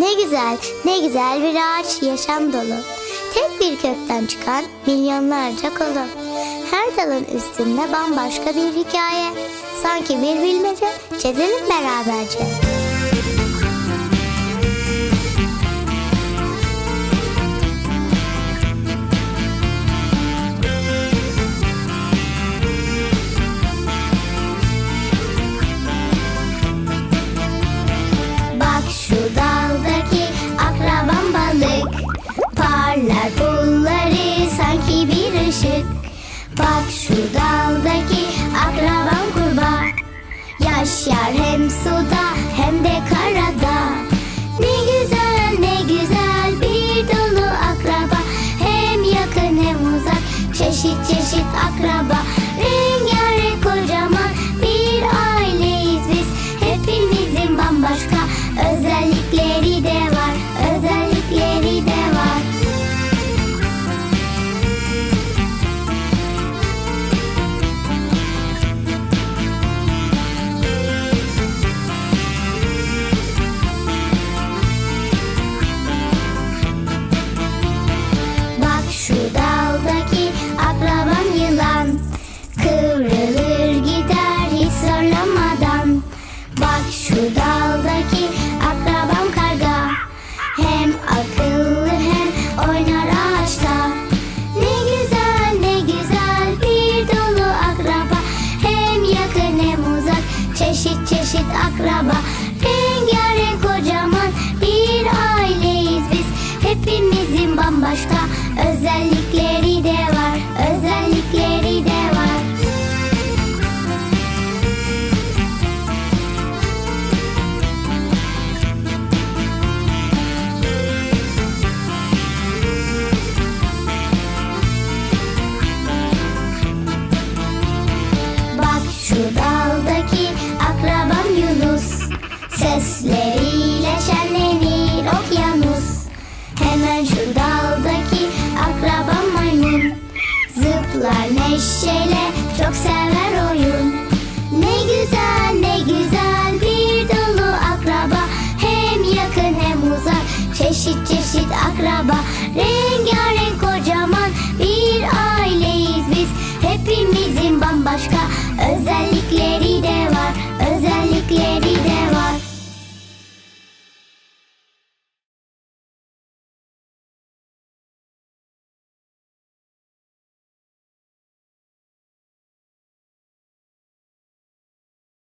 Ne güzel, ne güzel bir ağaç yaşam dolu. Tek bir kökten çıkan milyonlarca kolu. Her dalın üstünde bambaşka bir hikaye. Sanki bir bilmece çizelim beraberce. Bak şu daldaki akrabam kurbağa. Yaşar hem suda hem de karada. Ne güzel ne güzel bir dolu akraba. Hem yakın hem uzak çeşit çeşit akraba daldaki akrabam karga. Hem akıllı hem oynar ağaçta. Ne güzel ne güzel bir dolu akraba. Hem yakın hem uzak çeşit çeşit akraba. Rengarenk şu daldaki akrabam Yunus. Sesleriyle şenlenir okyanus. Hemen şu daldaki akrabam maymun. Zıplar neşeyle çok sever oyun. Ne güzel ne güzel bir dolu akraba. Hem yakın hem uzak çeşit çeşit akraba. Rengarenk